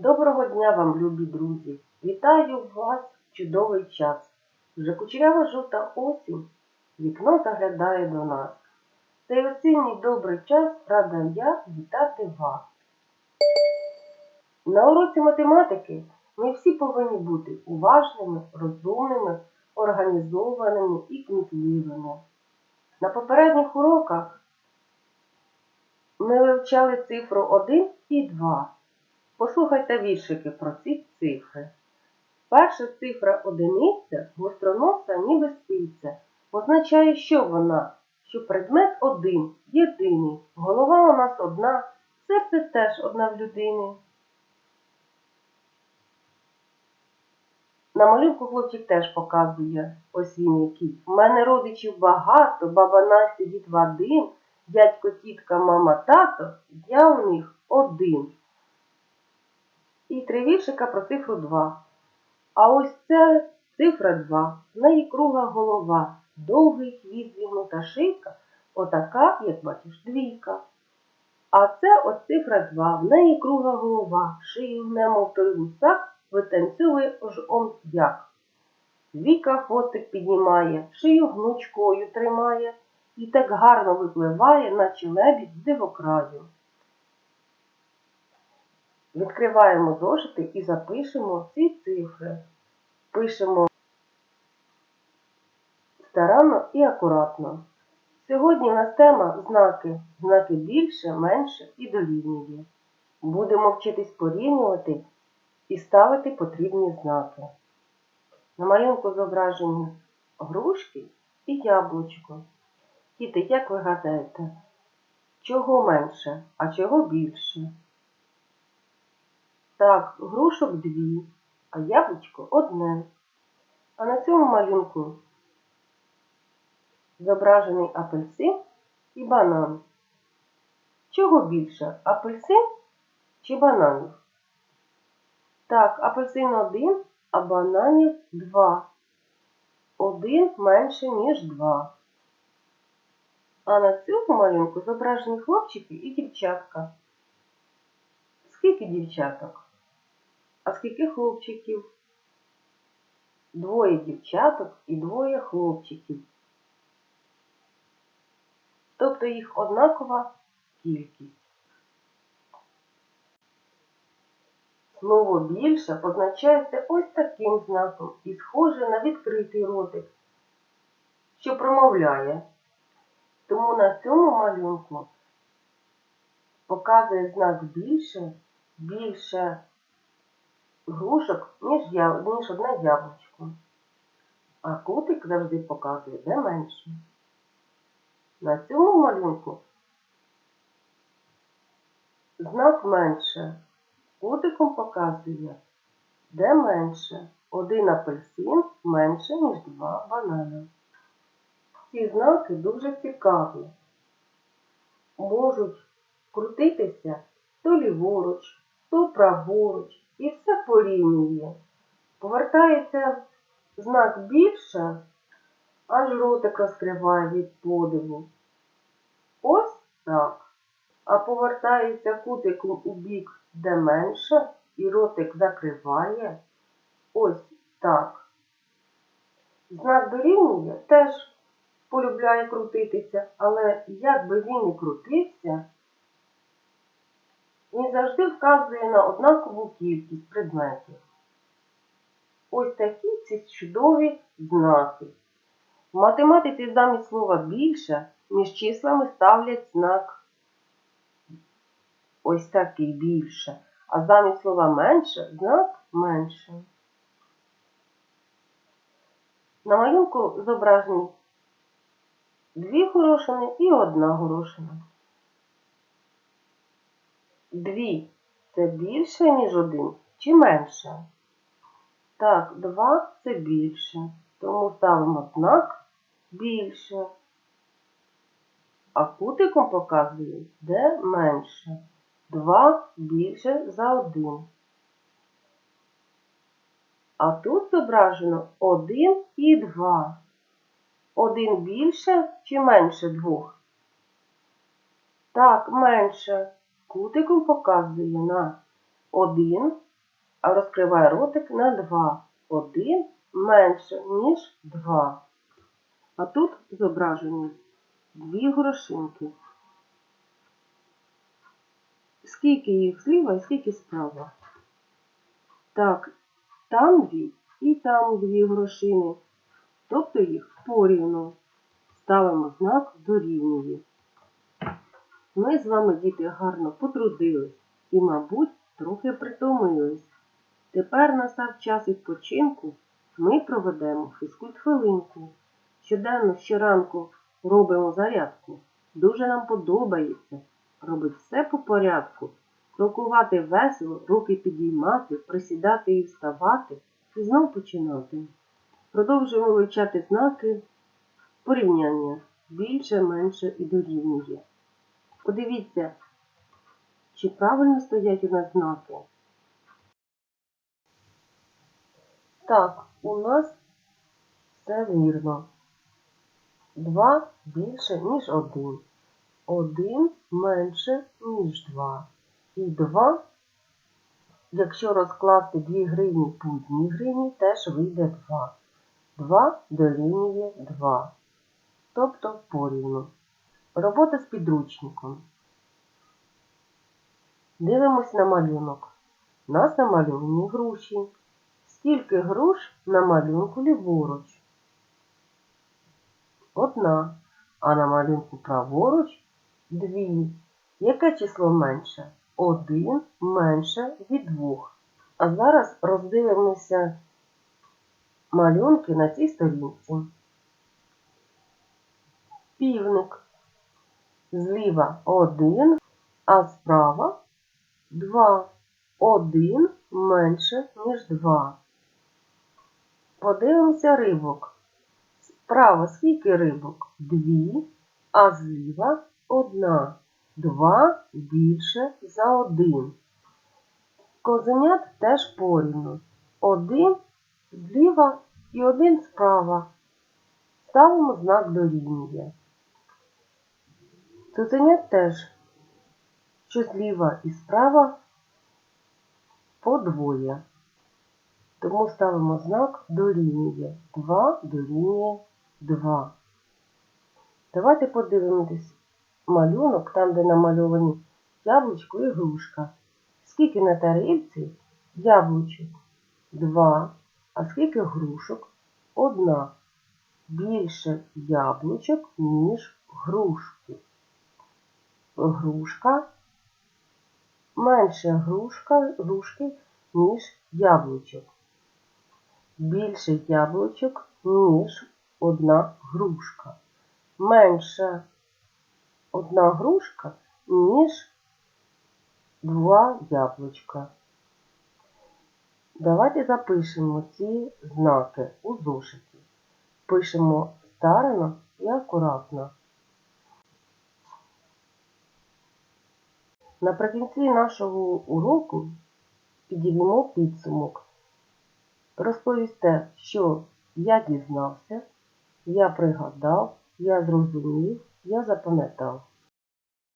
Доброго дня вам, любі друзі! Вітаю вас в чудовий час. Вже кучерява жовта осінь, вікно заглядає до нас. Цей осінній добрий час рада я вітати вас. На уроці математики ми всі повинні бути уважними, розумними, організованими і кмітливими. На попередніх уроках ми вивчали цифру 1 і 2. Послухайте віршики про ці цифри. Перша цифра одиниця гостроноса ніби спиця. Означає, що вона, що предмет один, єдиний, голова у нас одна, серце теж одна в людини. На малюнку хлопчик теж показує ось який. У мене родичів багато, баба Настя, дід Вадим, дядько, тітка, мама, тато, я у них один. І три віршика про цифру 2. А ось це цифра 2. В неї кругла голова, довгий хвіст зігнута шийка, отака, як бачиш, двійка. А це ось цифра 2. В неї кругла голова, шию гне, мов той гусак, витанцює ож он як. Двійка хвостик піднімає, шию гнучкою тримає і так гарно випливає, наче лебідь з дивокраю. Відкриваємо зошити і запишемо ці цифри. Пишемо старанно і акуратно. Сьогодні у нас тема знаки. Знаки більше, менше і дорівнює. Будемо вчитись порівнювати і ставити потрібні знаки. На малюнку зображені грушки і яблучко. Діти, як ви гадаєте, чого менше, а чого більше? Так, грушок дві, а яблучко одне. А на цьому малюнку зображений апельсин і банан. Чого більше? Апельсин чи бананів? Так, апельсин один, а бананів два. Один менше, ніж два. А на цьому малюнку зображені хлопчики і дівчатка. Скільки дівчаток? А скільки хлопчиків? Двоє дівчаток і двоє хлопчиків. Тобто їх однакова кількість. Слово більше позначається ось таким знаком і схоже на відкритий ротик, що промовляє. Тому на цьому малюнку показує знак більше, більше грушок, ніж, я, ніж одне яблучко. А кутик завжди показує, де менше. На цьому малюнку знак менше. Кутиком показує, де менше. Один апельсин менше, ніж два банани. Ці знаки дуже цікаві. Можуть крутитися то ліворуч, то праворуч і все порівнює. Повертається знак більше, аж ротик розкриває від подиву. Ось так. А повертається кутиком у бік, де менше, і ротик закриває. Ось так. Знак дорівнює теж полюбляє крутитися, але як би він і крутився, він завжди вказує на однакову кількість предметів. Ось такі ці чудові знаки. В математиці замість слова більше між числами ставлять знак ось такий більше, а замість слова менше знак менше. На малюнку зображені дві горошини і одна горошина. Дві це більше, ніж один, чи менше? Так, два це більше. Тому ставимо знак більше. А кутиком показує, де менше. Два більше за один. А тут зображено один і два. Один більше чи менше двох? Так, менше. Кутиком показує на один а розкриває ротик на 2. 1 менше, ніж 2. А тут зображені дві горошинки. Скільки їх зліва і скільки справа? Так, там дві і там дві горошини. Тобто їх порівну. Ставимо знак дорівнює. Ми з вами, діти, гарно потрудились і, мабуть, трохи притомились. Тепер настав час відпочинку. Ми проведемо фізкульт-хвилинку. Щоденно щоранку робимо зарядку. Дуже нам подобається. Робити все по порядку. Крокувати весело, руки підіймати, присідати і вставати, і знов починати. Продовжуємо вивчати знаки порівняння більше, менше і дорівнює. Подивіться, чи правильно стоять у нас знаки. Так, у нас все вірно. Два більше, ніж один. Один менше, ніж два. І два, якщо розкласти 2 гривні по одній гривні, теж вийде 2. 2 дорівнює 2. Тобто порівну. Робота з підручником. Дивимось на малюнок. Нас намальовані груші. Скільки груш на малюнку ліворуч? Одна. А на малюнку праворуч дві. Яке число менше? Один менше від двох. А зараз роздивимося малюнки на цій сторінці. Півник. Зліва один, а справа два. Один менше, ніж два. Подивимося рибок. Справа скільки рибок? Дві, а зліва одна. Два більше за один. Козенят теж порівну. Один зліва і один справа. Ставимо знак дорівнює. Цуценят теж, що зліва і справа подвоє. Тому ставимо знак дорівнює. 2 дорівнює 2. Давайте подивимось малюнок, там, де намальовані яблучко і грушка. Скільки на тарілці яблучок? 2. А скільки грушок? Одна. Більше яблучок, ніж грушки. Грушка менше грушка, грушки, ніж яблучок. Більше яблучок, ніж одна грушка. Менше одна грушка, ніж два яблучка. Давайте запишемо ці знаки у зошиті. Пишемо старано і акуратно. Наприкінці нашого уроку підіймемо підсумок. Розповісте, що я дізнався, я пригадав, я зрозумів, я запам'ятав.